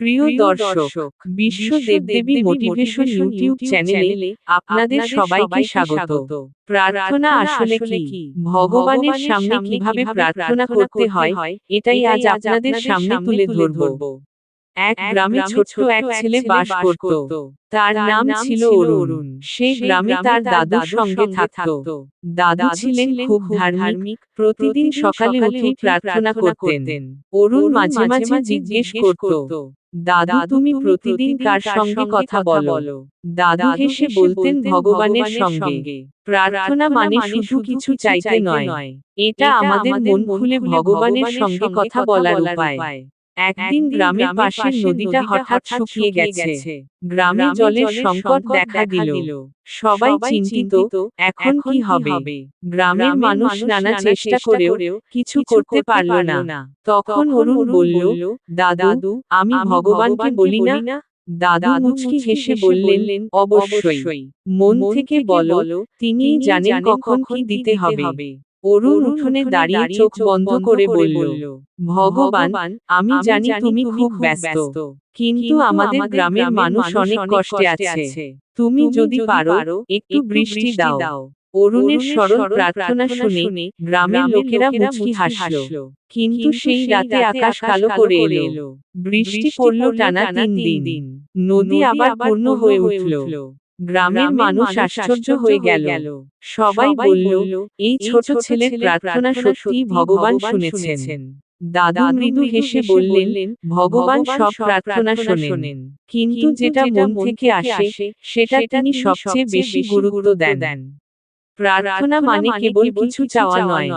প্রিয় দর্শক বিশ্ব দেবদেবী মোটিভেশন ইউটিউব চ্যানেলে আপনাদের সবাইকে স্বাগত। প্রার্থনা আসলে কি? ভগবানের সামনে কীভাবে প্রার্থনা করতে হয়? এটাই আজ আপনাদের সামনে তুলে ধরব। এক গ্রামে ছোট্ট এক ছেলে বাস করত। তার নাম ছিল অরুণ। সে গ্রামে তার দাদুর সঙ্গে থাকত। দাদু ছিলেন খুব ধার্মিক। প্রতিদিন সকালে উঠে প্রার্থনা করতেন। অরুণ মাঝে মাঝে জিজ্ঞেস করত দাদু তুমি প্রতিদিন কার সঙ্গে কথা বলো? দাদা হেসে বলতেন ভগবানের সঙ্গে। প্রার্থনা মানে শুধু কিছু চাইতে নয়। এটা আমাদের মন খুলে ভগবানের সঙ্গে কথা বলার উপায়। একদিন গ্রামের পাশের নদীটা হঠাৎ শুকিয়ে গেছে। গ্রামে জলের সংকট দেখা দিল। সবাই চিন্তিত এখন কি হবে? গ্রামের মানুষ নানা চেষ্টা করেও কিছু করতে পারল না। তখন অরুণ বলল দাদু আমি ভগবানকে বলি না? দাদু মুচকি হেসে বললেন অবশ্যই। মন থেকে বলো তিনি জানেন কখন কি দিতে হবে। অরুণ উঠোনে দাঁড়িয়ে চোখ বন্ধ করে বলল ভগবান আমি জানি তুমি খুব ব্যস্ত। কিন্তু আমাদের গ্রামের মানুষ অনেক কষ্টে আছে। তুমি যদি পারো একটু বৃষ্টি দাও। অরুণের সরল প্রার্থনা শুনে গ্রামের লোকেরা মুচকি হাসল। কিন্তু সেই রাতে আকাশ কালো করে এলো। বৃষ্টি পড়ল টানা তিন দিন। নদী আবার পূর্ণ হয়ে উঠল। গ্রামের মানুষ আশ্চর্য হয়ে গেল। সবাই বলল এই ছোট ছেলের প্রার্থনা সত্যি ভগবান শুনেছেন। দাদা মৃদু হেসে বললেন ভগবান সব প্রার্থনা শোনেন। কিন্তু যেটা মন থেকে আসে সেটা তিনি সবচেয়ে বেশি গুরুত্ব দেন। প্রার্থনা মানে কেবল কিছু চাওয়া নয়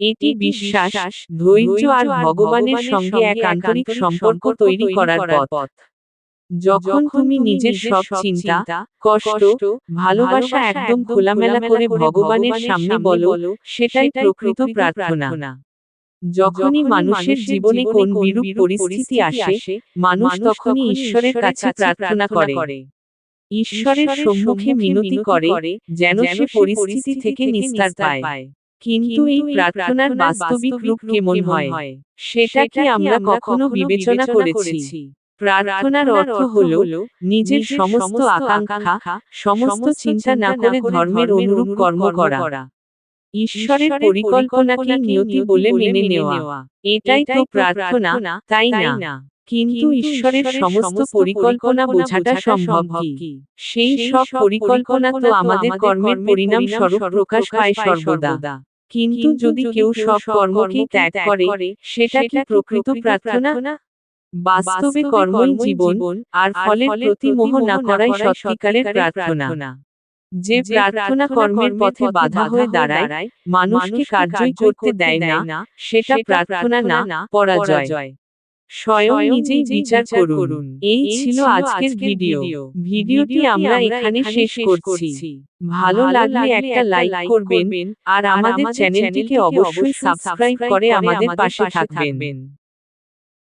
এটি বিশ্বাস ধৈর্য আর ভগবানের সঙ্গে এক আন্তরিক সম্পর্ক তৈরি করার পথ। যখন তুমি নিজের সব চিন্তা কষ্ট ভালোবাসা একদম খোলামেলা করে ভগবানের সামনে বলো সেটাই প্রকৃত প্রার্থনা। যখনই মানুষের জীবনে কোন বিরূপ পরিস্থিতি আসে মানুষ তখনই ঈশ্বরের কাছে প্রার্থনা করে। ঈশ্বরের সম্মুখে মিনতি করে যেন সে পরিস্থিতি থেকে নিস্তার পায়। কিন্তু এই প্রার্থনার বাস্তবিক রূপ কেমন হয়? সেটা কি আমরা কখনো বিবেচনা করেছি? প্রার্থনার অর্থ হল নিজের সমস্ত আকাঙ্ক্ষা সমস্ত চিন্তা না করে ধর্মের অনুরূপ কর্ম করা। ঈশ্বরের পরিকল্পনাকে নিয়তি বলে মেনে নেওয়া। এটাই তো প্রার্থনা তাই না? কিন্তু ঈশ্বরের সমস্ত পরিকল্পনা বোঝাটা সম্ভব কি? সেই সব পরিকল্পনা তো আমাদের কর্মের পরিণাম স্বরূপ প্রকাশ পায় সর্বদা। কিন্তু যদি কেউ সব কর্মকে ত্যাগ করে সেটা কি প্রকৃত প্রার্থনা? বাস্তবে কর্মই জীবন আর ফলের প্রতি মোহ না করাই সত্যিকারের প্রার্থনা। যে প্রার্থনা কর্মের পথে বাধা হয়ে দাঁড়ায় মানুষকে কার্যই করতে দেয় না সেটা প্রার্থনা না পরাজয়। স্বয়ং নিজেই বিচার করুন। এই ছিল আজকের ভিডিও। ভিডিওটি আমরা এখানে শেষ করছি। ভালো লাগলে একটা লাইক করবেন আর আমাদের চ্যানেলটিকে অবশ্যই সাবস্ক্রাইব করে আমাদের পাশে থাকবেন।